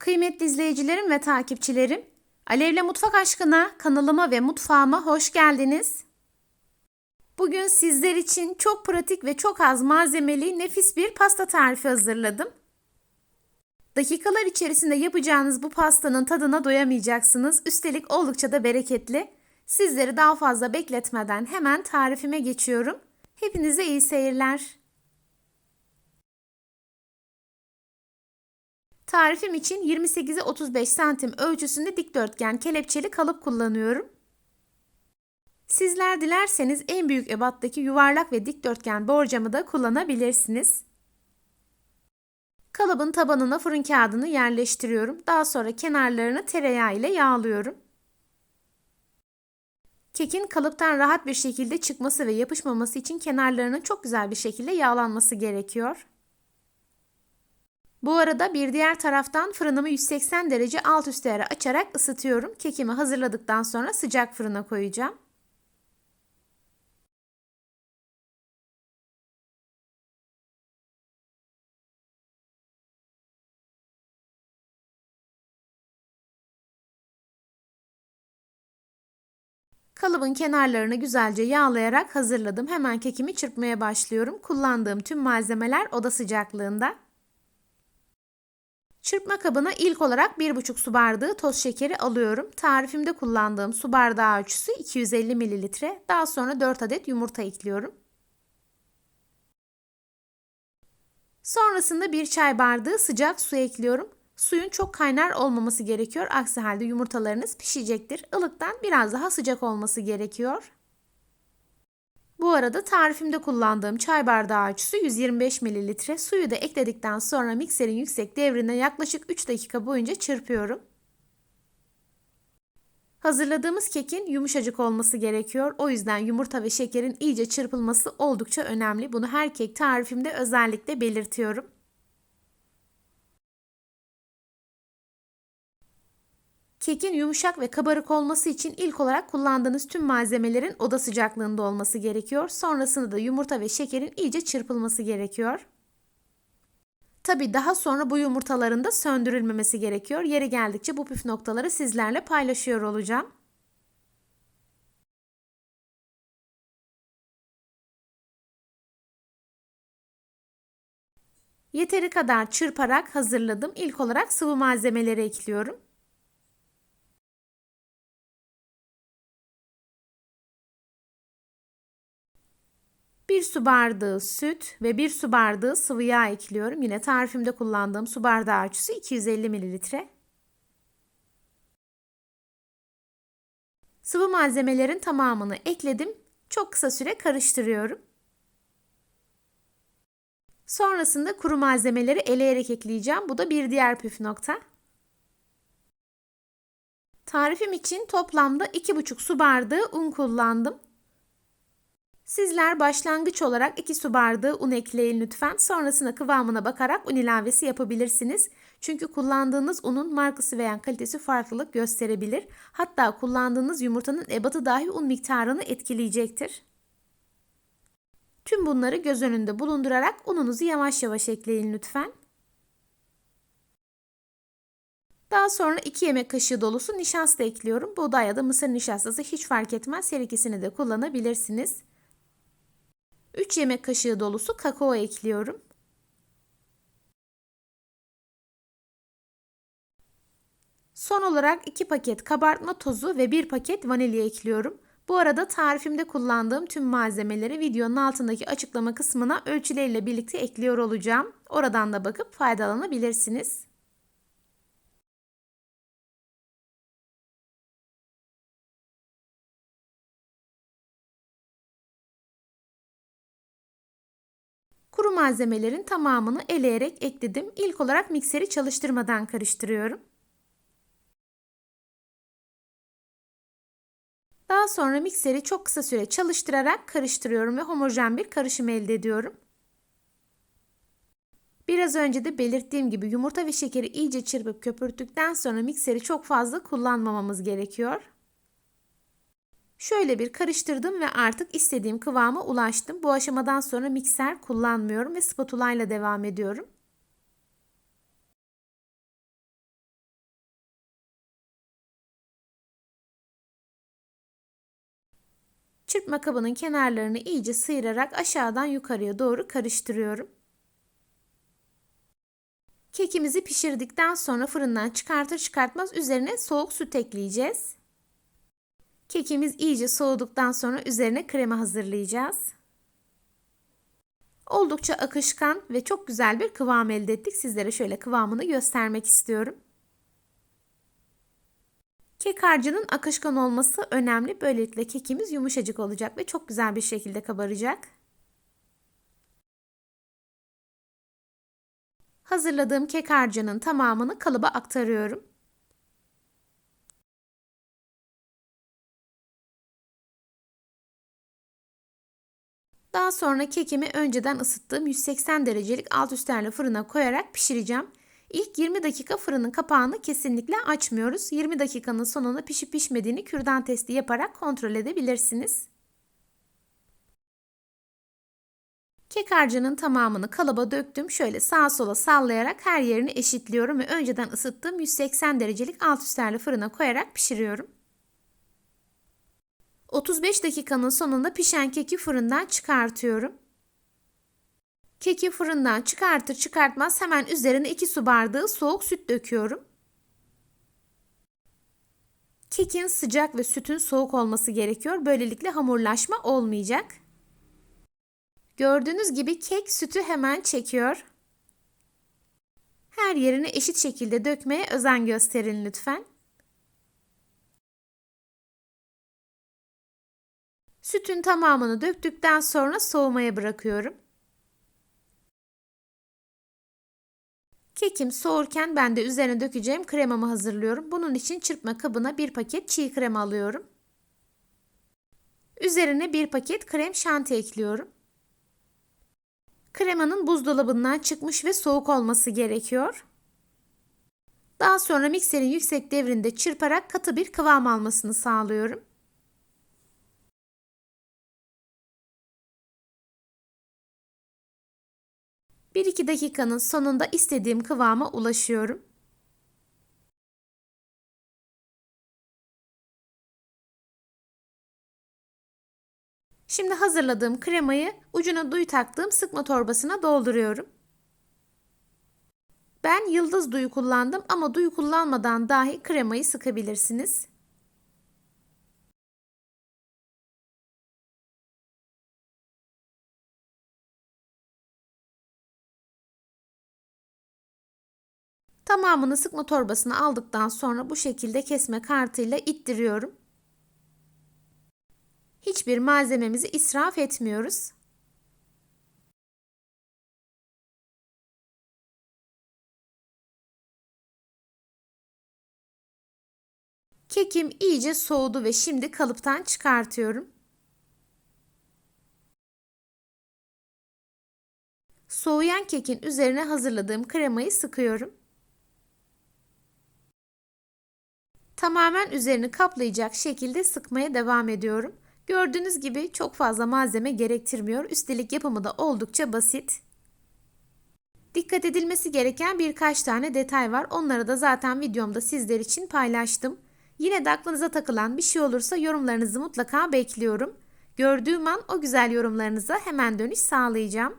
Kıymetli izleyicilerim ve takipçilerim, Alevle Mutfak Aşkına kanalıma ve mutfağıma hoş geldiniz. Bugün sizler için çok pratik ve çok az malzemeli nefis bir pasta tarifi hazırladım. Dakikalar içerisinde yapacağınız bu pastanın tadına doyamayacaksınız. Üstelik oldukça da bereketli. Sizleri daha fazla bekletmeden hemen tarifime geçiyorum. Hepinize iyi seyirler. Tarifim için 28'e 35 santim ölçüsünde dikdörtgen kelepçeli kalıp kullanıyorum. Sizler dilerseniz en büyük ebattaki yuvarlak ve dikdörtgen borcamı da kullanabilirsiniz. Kalıbın tabanına fırın kağıdını yerleştiriyorum. Daha sonra kenarlarını tereyağı ile yağlıyorum. Kekin kalıptan rahat bir şekilde çıkması ve yapışmaması için kenarlarının çok güzel bir şekilde yağlanması gerekiyor. Bu arada bir diğer taraftan fırınımı 180 derece alt üst ayarı açarak ısıtıyorum. Kekimi hazırladıktan sonra sıcak fırına koyacağım. Kalıbın kenarlarını güzelce yağlayarak hazırladım. Hemen kekimi çırpmaya başlıyorum. Kullandığım tüm malzemeler oda sıcaklığında. Çırpma kabına ilk olarak 1,5 su bardağı toz şekeri alıyorum. Tarifimde kullandığım su bardağı ölçüsü 250 ml. Daha sonra 4 adet yumurta ekliyorum. Sonrasında 1 çay bardağı sıcak su ekliyorum. Suyun çok kaynar olmaması gerekiyor. Aksi halde yumurtalarınız pişecektir. Ilıktan biraz daha sıcak olması gerekiyor. Bu arada tarifimde kullandığım çay bardağı ölçüsü 125 ml. Suyu da ekledikten sonra mikserin yüksek devrine yaklaşık 3 dakika boyunca çırpıyorum. Hazırladığımız kekin yumuşacık olması gerekiyor. O yüzden yumurta ve şekerin iyice çırpılması oldukça önemli. Bunu her kek tarifimde özellikle belirtiyorum. Kekin yumuşak ve kabarık olması için ilk olarak kullandığınız tüm malzemelerin oda sıcaklığında olması gerekiyor. Sonrasında da yumurta ve şekerin iyice çırpılması gerekiyor. Tabi daha sonra bu yumurtaların da söndürülmemesi gerekiyor. Yeri geldikçe bu püf noktaları sizlerle paylaşıyor olacağım. Yeteri kadar çırparak hazırladım. İlk olarak sıvı malzemeleri ekliyorum. Bir su bardağı süt ve bir su bardağı sıvı yağ ekliyorum. Yine tarifimde kullandığım su bardağı ölçüsü 250 mililitre. Sıvı malzemelerin tamamını ekledim. Çok kısa süre karıştırıyorum. Sonrasında kuru malzemeleri eleyerek ekleyeceğim. Bu da bir diğer püf nokta. Tarifim için toplamda 2,5 su bardağı un kullandım. Sizler başlangıç olarak 2 su bardağı un ekleyin lütfen. Sonrasında kıvamına bakarak un ilavesi yapabilirsiniz. Çünkü kullandığınız unun markası veya kalitesi farklılık gösterebilir. Hatta kullandığınız yumurtanın ebatı dahi un miktarını etkileyecektir. Tüm bunları göz önünde bulundurarak ununuzu yavaş yavaş ekleyin lütfen. Daha sonra 2 yemek kaşığı dolusu nişasta ekliyorum. Buğday ya da mısır nişastası hiç fark etmez. Her ikisini de kullanabilirsiniz. 3 yemek kaşığı dolusu kakao ekliyorum. Son olarak 2 paket kabartma tozu ve 1 paket vanilya ekliyorum. Bu arada tarifimde kullandığım tüm malzemeleri videonun altındaki açıklama kısmına ölçüleriyle birlikte ekliyor olacağım. Oradan da bakıp faydalanabilirsiniz. Kuru malzemelerin tamamını eleyerek ekledim. İlk olarak mikseri çalıştırmadan karıştırıyorum. Daha sonra mikseri çok kısa süre çalıştırarak karıştırıyorum ve homojen bir karışım elde ediyorum. Biraz önce de belirttiğim gibi yumurta ve şekeri iyice çırpıp köpürttükten sonra mikseri çok fazla kullanmamamız gerekiyor. Şöyle bir karıştırdım ve artık istediğim kıvama ulaştım. Bu aşamadan sonra mikser kullanmıyorum ve spatula ile devam ediyorum. Çırpma kabının kenarlarını iyice sıyırarak aşağıdan yukarıya doğru karıştırıyorum. Kekimizi pişirdikten sonra fırından çıkartır çıkartmaz üzerine soğuk süt ekleyeceğiz. Kekimiz iyice soğuduktan sonra üzerine krema hazırlayacağız. Oldukça akışkan ve çok güzel bir kıvam elde ettik. Sizlere şöyle kıvamını göstermek istiyorum. Kek harcının akışkan olması önemli. Böylelikle kekimiz yumuşacık olacak ve çok güzel bir şekilde kabaracak. Hazırladığım kek harcının tamamını kalıba aktarıyorum. Daha sonra kekimi önceden ısıttığım 180 derecelik alt üstlerle fırına koyarak pişireceğim. İlk 20 dakika fırının kapağını kesinlikle açmıyoruz. 20 dakikanın sonunda pişip pişmediğini kürdan testi yaparak kontrol edebilirsiniz. Kek harcının tamamını kalıba döktüm. Şöyle sağa sola sallayarak her yerini eşitliyorum ve önceden ısıttığım 180 derecelik alt üstlerle fırına koyarak pişiriyorum. 35 dakikanın sonunda pişen keki fırından çıkartıyorum. Keki fırından çıkartır çıkartmaz hemen üzerine 2 su bardağı soğuk süt döküyorum. Kekin sıcak ve sütün soğuk olması gerekiyor. Böylelikle hamurlaşma olmayacak. Gördüğünüz gibi kek sütü hemen çekiyor. Her yerine eşit şekilde dökmeye özen gösterin lütfen. Sütün tamamını döktükten sonra soğumaya bırakıyorum. Kekim soğurken ben de üzerine dökeceğim kremamı hazırlıyorum. Bunun için çırpma kabına bir paket çiğ krema alıyorum. Üzerine bir paket krem şanti ekliyorum. Kremanın buzdolabından çıkmış ve soğuk olması gerekiyor. Daha sonra mikserin yüksek devrinde çırparak katı bir kıvam almasını sağlıyorum. 1-2 dakikanın sonunda istediğim kıvama ulaşıyorum. Şimdi hazırladığım kremayı ucuna duy taktığım sıkma torbasına dolduruyorum. Ben yıldız duyu kullandım ama duyu kullanmadan dahi kremayı sıkabilirsiniz. Tamamını sıkma torbasına aldıktan sonra bu şekilde kesme kartıyla ittiriyorum. Hiçbir malzememizi israf etmiyoruz. Kekim iyice soğudu ve şimdi kalıptan çıkartıyorum. Soğuyan kekin üzerine hazırladığım kremayı sıkıyorum. Tamamen üzerini kaplayacak şekilde sıkmaya devam ediyorum. Gördüğünüz gibi çok fazla malzeme gerektirmiyor. Üstelik yapımı da oldukça basit. Dikkat edilmesi gereken birkaç tane detay var. Onları da zaten videomda sizler için paylaştım. Yine de aklınıza takılan bir şey olursa yorumlarınızı mutlaka bekliyorum. Gördüğüm an o güzel yorumlarınıza hemen dönüş sağlayacağım.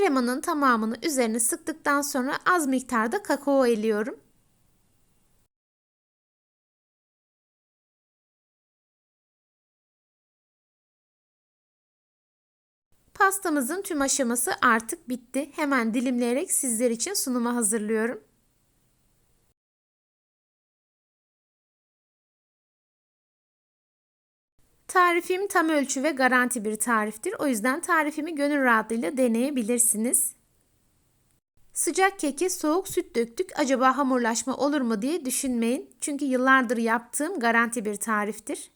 Kremanın tamamını üzerine sıktıktan sonra az miktarda kakao eliyorum. Pastamızın tüm aşaması artık bitti. Hemen dilimleyerek sizler için sunuma hazırlıyorum. Tarifim tam ölçü ve garanti bir tariftir. O yüzden tarifimi gönül rahatlığıyla deneyebilirsiniz. Sıcak keke soğuk süt döktük. Acaba hamurlaşma olur mu diye düşünmeyin. Çünkü yıllardır yaptığım garanti bir tariftir.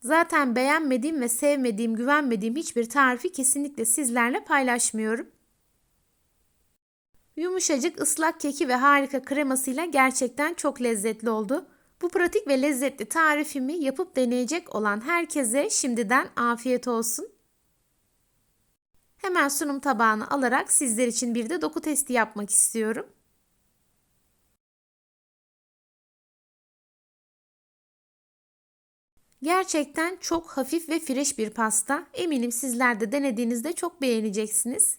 Zaten beğenmediğim ve sevmediğim, güvenmediğim hiçbir tarifi kesinlikle sizlerle paylaşmıyorum. Yumuşacık ıslak keki ve harika kremasıyla gerçekten çok lezzetli oldu. Bu pratik ve lezzetli tarifimi yapıp deneyecek olan herkese şimdiden afiyet olsun. Hemen sunum tabağını alarak sizler için bir de doku testi yapmak istiyorum. Gerçekten çok hafif ve fresh bir pasta. Eminim sizler de denediğinizde çok beğeneceksiniz.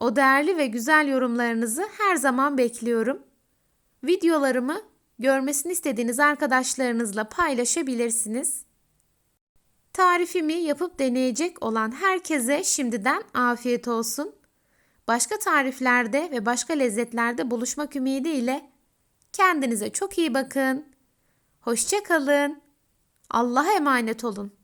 O değerli ve güzel yorumlarınızı her zaman bekliyorum. Videolarımı görmesini istediğiniz arkadaşlarınızla paylaşabilirsiniz. Tarifimi yapıp deneyecek olan herkese şimdiden afiyet olsun. Başka tariflerde ve başka lezzetlerde buluşmak ümidiyle kendinize çok iyi bakın. Hoşça kalın. Allah'a emanet olun.